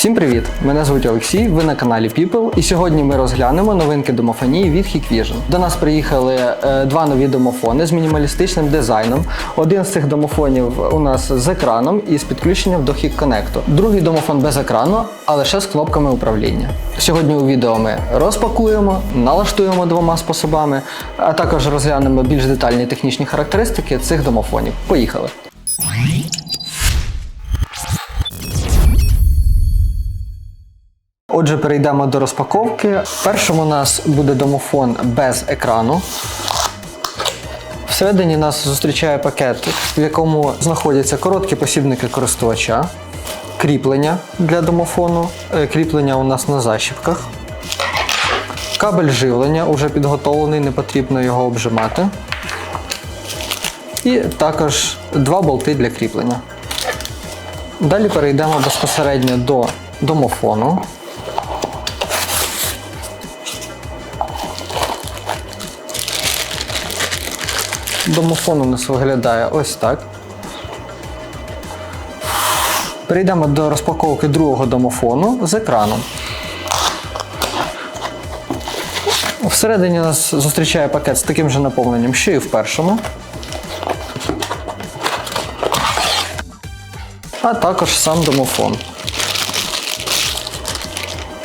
Всім привіт! Мене звуть Олексій, ви на каналі People, і сьогодні ми розглянемо новинки домофонії від Hikvision. До нас приїхали е, два нові домофони з мінімалістичним дизайном. Один з цих домофонів у нас з екраном і з підключенням до Hik Connect. Другий домофон без екрану, але ще з кнопками управління. Сьогодні у відео ми розпакуємо, налаштуємо двома способами, а також розглянемо більш детальні технічні характеристики цих домофонів. Поїхали! Отже, перейдемо до розпаковки. Першим у нас буде домофон без екрану. Всередині нас зустрічає пакет, в якому знаходяться короткі посібники користувача, кріплення для домофону, е, кріплення у нас на защіпках, кабель живлення вже підготовлений, не потрібно його обжимати. І також два болти для кріплення. Далі перейдемо безпосередньо до домофону. Домофон у нас виглядає ось так. Перейдемо до розпаковки другого домофону з екраном. Всередині нас зустрічає пакет з таким же наповненням, що і в першому. А також сам домофон.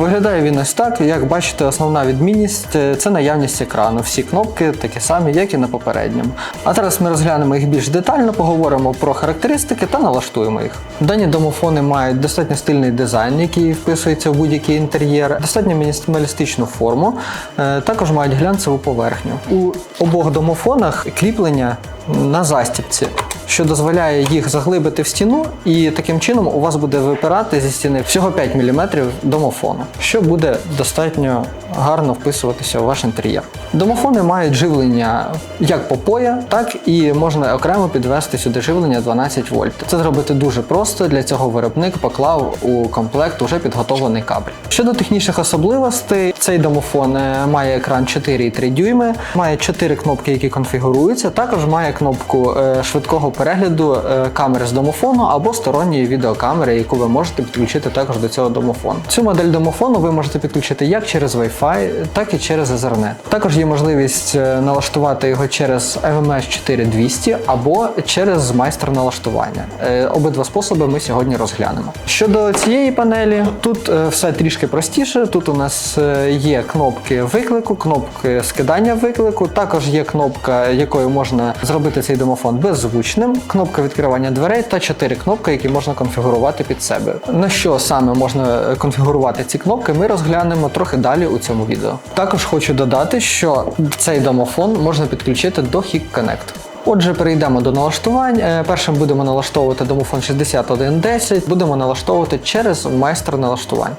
Виглядає він ось так. Як бачите, основна відмінність е, це наявність екрану. Всі кнопки такі самі, як і на попередньому. А зараз ми розглянемо їх більш детально, поговоримо про характеристики та налаштуємо їх. Дані домофони мають достатньо стильний дизайн, який вписується в будь-який інтер'єр, достатньо мінімалістичну форму, е, також мають глянцеву поверхню. У обох домофонах кріплення на застіпці що дозволяє їх заглибити в стіну, і таким чином у вас буде випирати зі стіни всього 5 мм домофону, що буде достатньо гарно вписуватися у ваш інтер'єр. Домофони мають живлення як по поя, так і можна окремо підвести сюди живлення 12 вольт. Це зробити дуже просто. Для цього виробник поклав у комплект уже підготовлений кабель. Щодо технічних особливостей, цей домофон е, має екран 4,3 дюйми, має 4 кнопки, які конфігуруються. Також має кнопку е, швидкого перегляду е, камери з домофону або сторонньої відеокамери, яку ви можете підключити також до цього домофону. Цю модель домофону ви можете підключити як через Wi-Fi, так і через Ethernet. Також є можливість е, налаштувати його через AVMS 4200 або через майстер налаштування. Е, Обидва способи ми сьогодні розглянемо. Щодо цієї панелі, тут все трішки простіше. Тут у нас є кнопки виклику, кнопки скидання виклику. Також є кнопка, якою можна зробити цей домофон беззвучним, кнопка відкривання дверей та чотири кнопки, які можна конфігурувати під себе. На що саме можна е, конфігурувати ці кнопки, ми розглянемо трохи далі у цьому відео. Також хочу додати, що цей домофон можна підключити до Hik Connect. Отже, перейдемо до налаштувань. Е, Першим будемо налаштовувати домофон 6110, будемо налаштовувати через майстер налаштувань.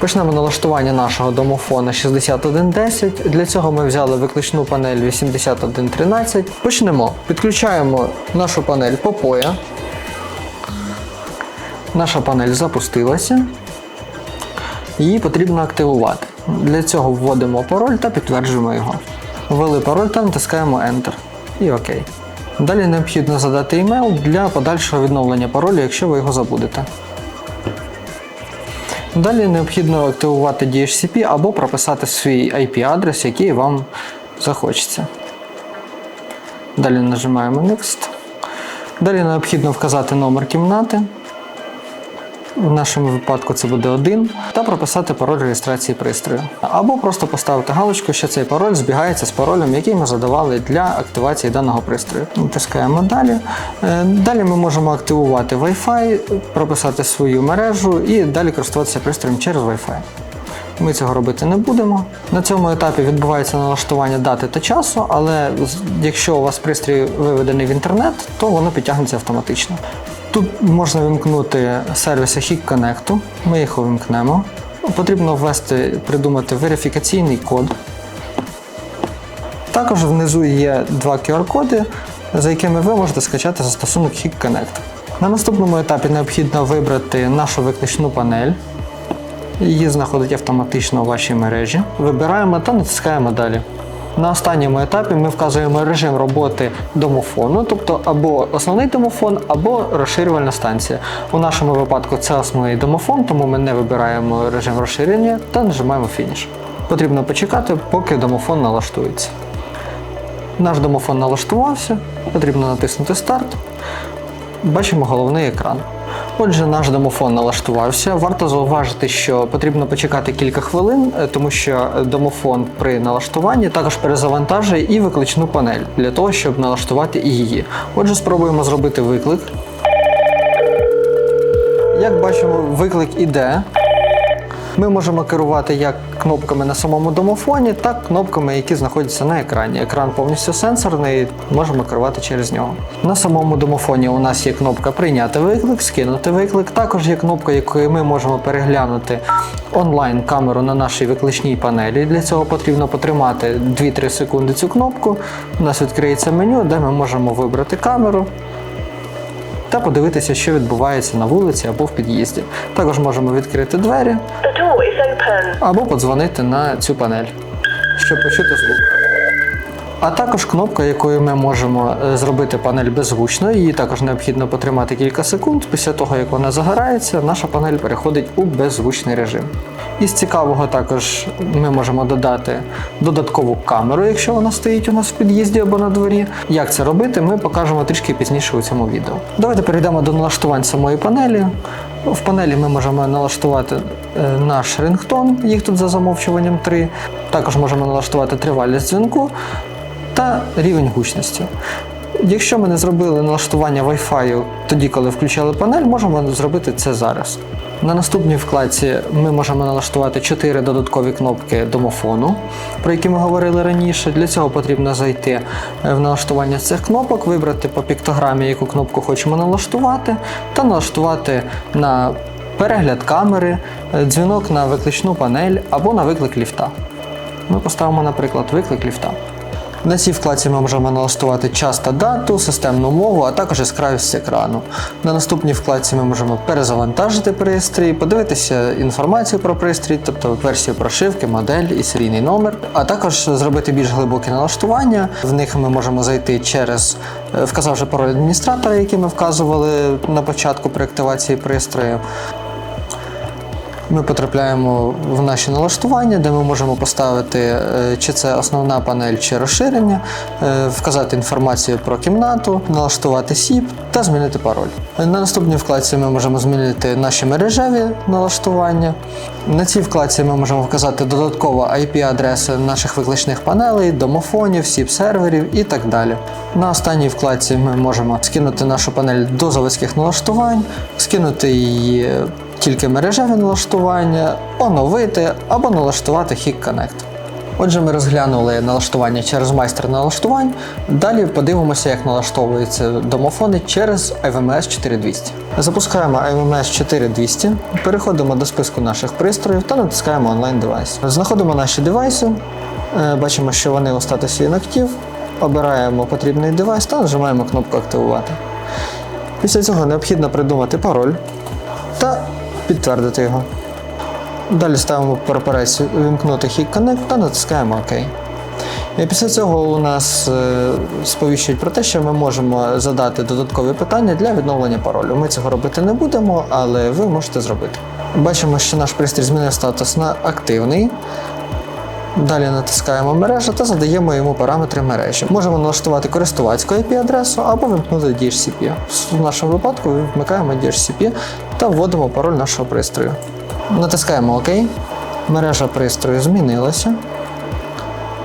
Почнемо налаштування нашого домофона 6110. Для цього ми взяли викличну панель 8113. Почнемо. Підключаємо нашу панель по поя. Наша панель запустилася. Її потрібно активувати. Для цього вводимо пароль та підтверджуємо його. Ввели пароль та натискаємо Enter. І ОК. Далі необхідно задати емейл для подальшого відновлення паролю, якщо ви його забудете. Далі необхідно активувати DHCP або прописати свій IP-адрес, який вам захочеться. Далі нажимаємо Next. Далі необхідно вказати номер кімнати. В нашому випадку це буде один, та прописати пароль реєстрації пристрою. Або просто поставити галочку, що цей пароль збігається з паролем, який ми задавали для активації даного пристрою. Натискаємо далі. Е, Далі ми можемо активувати Wi-Fi, прописати свою мережу і далі користуватися пристроєм через Wi-Fi. Ми цього робити не будемо. На цьому етапі відбувається налаштування дати та часу, але якщо у вас пристрій виведений в інтернет, то воно підтягнеться автоматично. Тут можна вимкнути сервіси Hik Connect, ми їх увімкнемо. Потрібно ввести, придумати верифікаційний код. Також внизу є два QR-коди, за якими ви можете скачати застосунок Hik Connect. На наступному етапі необхідно вибрати нашу виключну панель. Її знаходить автоматично у вашій мережі. Вибираємо та натискаємо далі. На останньому етапі ми вказуємо режим роботи домофону, тобто або основний домофон, або розширювальна станція. У нашому випадку це основний домофон, тому ми не вибираємо режим розширення та нажимаємо фініш. Потрібно почекати, поки домофон налаштується. Наш домофон налаштувався, потрібно натиснути старт. Бачимо головний екран. Отже, наш домофон налаштувався. Варто зауважити, що потрібно почекати кілька хвилин, е, тому що домофон при налаштуванні також перезавантажує і викличну панель для того, щоб налаштувати і її. Отже, спробуємо зробити виклик. Як бачимо, виклик іде. Ми можемо керувати як кнопками на самому домофоні, так кнопками, які знаходяться на екрані. Екран повністю сенсорний, можемо керувати через нього. На самому домофоні у нас є кнопка Прийняти виклик, скинути виклик. Також є кнопка, якою ми можемо переглянути онлайн камеру на нашій викличній панелі. Для цього потрібно потримати 2-3 секунди цю кнопку. У нас відкриється меню, де ми можемо вибрати камеру та подивитися, що відбувається на вулиці або в під'їзді. Також можемо відкрити двері Is open. або подзвонити на цю панель, щоб почути звук. А також кнопка, якою ми можемо е, зробити панель беззвучною. Її також необхідно потримати кілька секунд. Після того, як вона загорається, наша панель переходить у беззвучний режим. Із цікавого також ми можемо додати додаткову камеру, якщо вона стоїть у нас в під'їзді або на дворі. Як це робити, ми покажемо трішки пізніше у цьому відео. Давайте перейдемо до налаштувань самої панелі. В панелі ми можемо налаштувати е, наш рингтон, їх тут за замовчуванням 3. Також можемо налаштувати тривалість дзвінку та рівень гучності. Якщо ми не зробили налаштування Wi-Fi тоді, коли включали панель, можемо зробити це зараз. На наступній вкладці ми можемо налаштувати 4 додаткові кнопки домофону, про які ми говорили раніше. Для цього потрібно зайти е, в налаштування цих кнопок, вибрати по піктограмі, яку кнопку хочемо налаштувати, та налаштувати на перегляд камери, е, дзвінок на викличну панель або на виклик ліфта. Ми поставимо, наприклад, виклик ліфта. На цій вкладці ми можемо налаштувати час та дату, системну мову, а також яскравість екрану. На наступній вкладці ми можемо перезавантажити пристрій, подивитися інформацію про пристрій, тобто версію прошивки, модель і серійний номер, а також зробити більш глибокі налаштування. В них ми можемо зайти через е, вказавши пароль адміністратора, який ми вказували на початку при активації пристрою. Ми потрапляємо в наші налаштування, де ми можемо поставити, е, чи це основна панель, чи розширення, е, вказати інформацію про кімнату, налаштувати SIP та змінити пароль. На наступній вкладці ми можемо змінити наші мережеві налаштування. На цій вкладці ми можемо вказати додатково IP-адреси наших викличних панелей, домофонів, SIP-серверів і так далі. На останній вкладці ми можемо скинути нашу панель до заводських налаштувань, скинути її тільки мережеве налаштування, оновити або налаштувати Hik Connect. Отже, ми розглянули налаштування через майстер налаштувань. Далі подивимося, як налаштовуються домофони через IVMS 4200. Запускаємо IVMS 4200, переходимо до списку наших пристроїв та натискаємо онлайн девайс. Знаходимо наші девайси, е, бачимо, що вони у статусі інактив, обираємо потрібний девайс та нажимаємо кнопку Активувати. Після цього необхідно придумати пароль та підтвердити його. Далі ставимо прапорець вимкнути Hik Connect та натискаємо ОК. І після цього у нас е, сповіщують про те, що ми можемо задати додаткові питання для відновлення паролю. Ми цього робити не будемо, але ви можете зробити. Бачимо, що наш пристрій змінив статус на активний. Далі натискаємо мережа та задаємо йому параметри мережі. Можемо налаштувати користувацьку IP-адресу або вимкнути DHCP. В нашому випадку вмикаємо DHCP та вводимо пароль нашого пристрою. Натискаємо ОК. Мережа пристрою змінилася.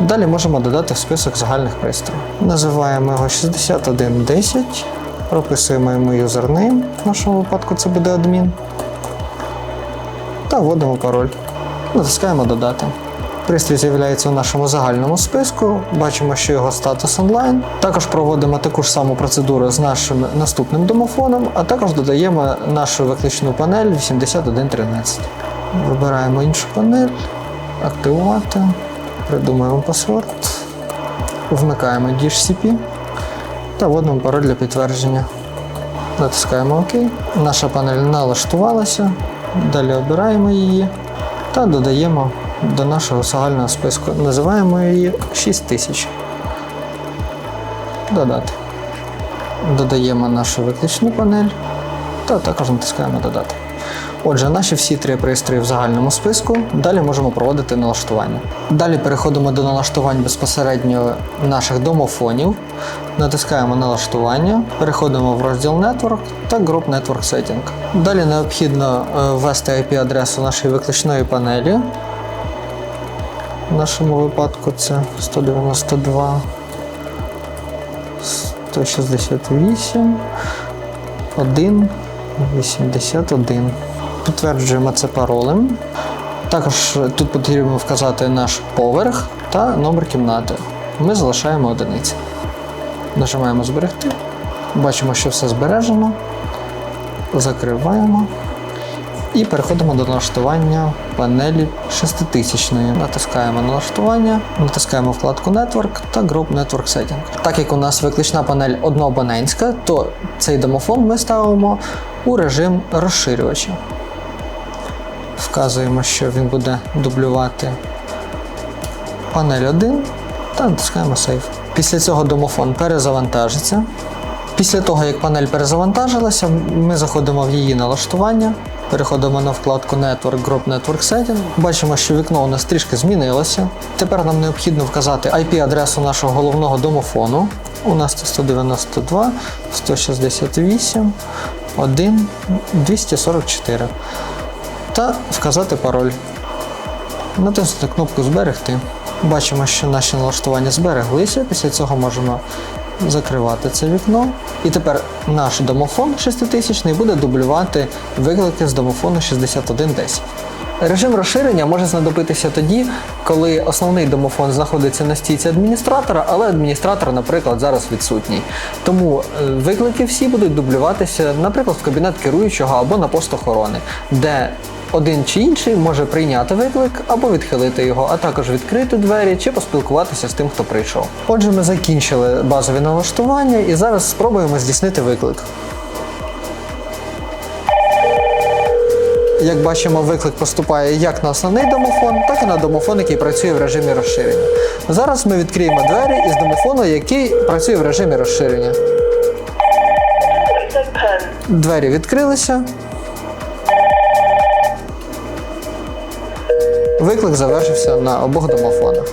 Далі можемо додати в список загальних пристроїв. Називаємо його 6110, прописуємо йому юзернейм, в нашому випадку це буде адмін. Та вводимо пароль. Натискаємо Додати. Пристрій з'являється у нашому загальному списку. Бачимо, що його статус онлайн. Також проводимо таку ж саму процедуру з нашим наступним домофоном, а також додаємо нашу викличну панель 8113. Вибираємо іншу панель, активувати, придумаємо паспорт, вмикаємо DHCP та вводимо пароль для підтвердження. Натискаємо ОК. Наша панель налаштувалася. Далі обираємо її та додаємо до нашого загального списку. Називаємо її 6000. Додати. Додаємо нашу виключну панель та також натискаємо Додати. Отже, наші всі три пристрої в загальному списку. Далі можемо проводити налаштування. Далі переходимо до налаштувань безпосередньо наших домофонів. Натискаємо налаштування, переходимо в розділ Network та Group Network Setting. Далі необхідно е, ввести IP-адресу нашої виключної панелі. В нашому випадку це 192 168 1 81. Підтверджуємо це паролем. Також тут потрібно вказати наш поверх та номер кімнати. Ми залишаємо одиниці. Нажимаємо зберегти. Бачимо, що все збережено. Закриваємо. І переходимо до налаштування панелі 6000. Натискаємо налаштування, натискаємо вкладку Network та Group Network Setting. Так як у нас виключна панель одноабонентська, то цей домофон ми ставимо у режим розширювача. Вказуємо, що він буде дублювати панель 1 та натискаємо Save. Після цього домофон перезавантажиться. Після того, як панель перезавантажилася, ми заходимо в її налаштування, переходимо на вкладку Network Group Network Setting. Бачимо, що вікно у нас трішки змінилося. Тепер нам необхідно вказати IP-адресу нашого головного домофону. У нас це 192, 168, 1, 244. Та вказати пароль. Натиснути кнопку Зберегти. Бачимо, що наші налаштування збереглися. Після цього можемо закривати це вікно. І тепер наш домофон 6000 буде дублювати виклики з домофону 6110. Режим розширення може знадобитися тоді, коли основний домофон знаходиться на стійці адміністратора, але адміністратор, наприклад, зараз відсутній. Тому е, виклики всі будуть дублюватися, наприклад, в кабінет керуючого або на пост охорони, де один чи інший може прийняти виклик або відхилити його, а також відкрити двері чи поспілкуватися з тим, хто прийшов. Отже, ми закінчили базові налаштування і зараз спробуємо здійснити виклик. Як бачимо, виклик поступає як на основний домофон, так і на домофон, який працює в режимі розширення. Зараз ми відкриємо двері із домофону, який працює в режимі розширення. Двері відкрилися. Виклик завершився на обох домофонах.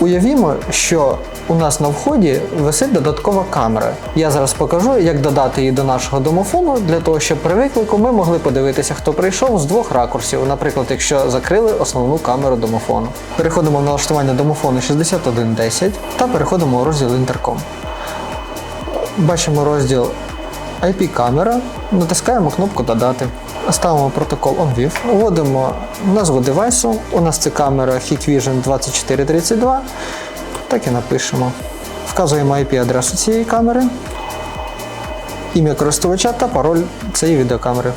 Уявімо, що у нас на вході висить додаткова камера. Я зараз покажу, як додати її до нашого домофону, для того, щоб при виклику ми могли подивитися, хто прийшов з двох ракурсів, наприклад, якщо закрили основну камеру домофону. Переходимо в налаштування домофону 6110 та переходимо у розділ інтерком. Бачимо розділ IP-камера, натискаємо кнопку Додати. Ставимо протокол OnVIV, вводимо назву девайсу. У нас це камера Hikvision 2432. Так і напишемо. Вказуємо IP-адресу цієї камери, ім'я користувача та пароль цієї відеокамери.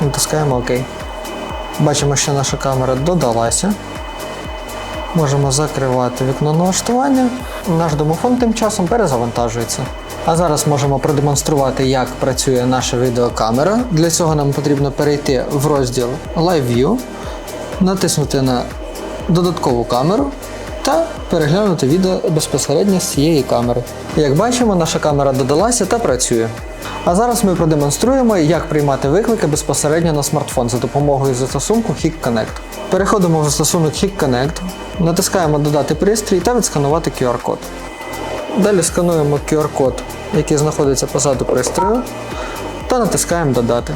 Натискаємо ОК. Бачимо, що наша камера додалася. Можемо закривати вікно налаштування. Наш домофон тим часом перезавантажується. А зараз можемо продемонструвати, як працює наша відеокамера. Для цього нам потрібно перейти в розділ Live View, натиснути на додаткову камеру та переглянути відео безпосередньо з цієї камери. Як бачимо, наша камера додалася та працює. А зараз ми продемонструємо, як приймати виклики безпосередньо на смартфон за допомогою застосунку Hik Connect. Переходимо в застосунок Hik Connect, натискаємо Додати пристрій та відсканувати QR-код. Далі скануємо QR-код, який знаходиться позаду пристрою, та натискаємо Додати.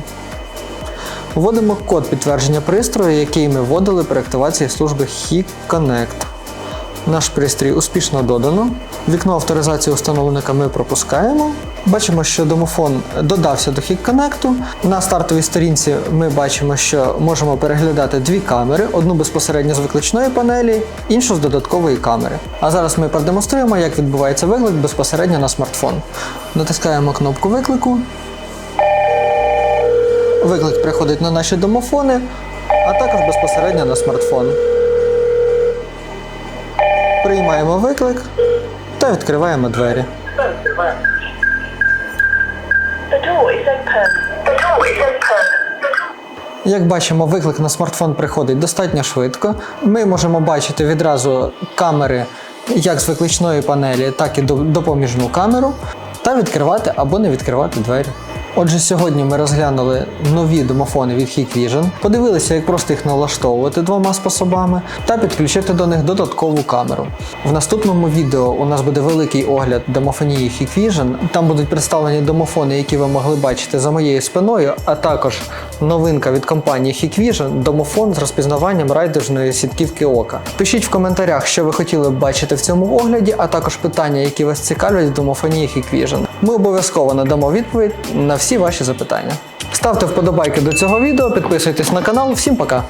Вводимо код підтвердження пристрою, який ми вводили при активації служби HIC Connect. Наш пристрій успішно додано. Вікно авторизації установника ми пропускаємо. Бачимо, що домофон додався до Hik Connect. На стартовій сторінці ми бачимо, що можемо переглядати дві камери: одну безпосередньо з виключної панелі, іншу з додаткової камери. А зараз ми продемонструємо, як відбувається виклик безпосередньо на смартфон. Натискаємо кнопку виклику. Виклик приходить на наші домофони, а також безпосередньо на смартфон. Приймаємо виклик та відкриваємо двері. Як бачимо, виклик на смартфон приходить достатньо швидко. Ми можемо бачити відразу камери як з викличної панелі, так і допоміжну камеру, та відкривати або не відкривати двері. Отже, сьогодні ми розглянули нові домофони від Hikvision, подивилися, як просто їх налаштовувати двома способами та підключити до них додаткову камеру. В наступному відео у нас буде великий огляд домофонії Hikvision. Там будуть представлені домофони, які ви могли бачити за моєю спиною, а також новинка від компанії Hikvision – домофон з розпізнаванням райдужної сітківки ока. Пишіть в коментарях, що ви хотіли б бачити в цьому огляді, а також питання, які вас цікавлять в домофонії Hikvision. Ми обов'язково надамо відповідь на всі ваші запитання. Ставте вподобайки до цього відео, підписуйтесь на канал. Всім пока!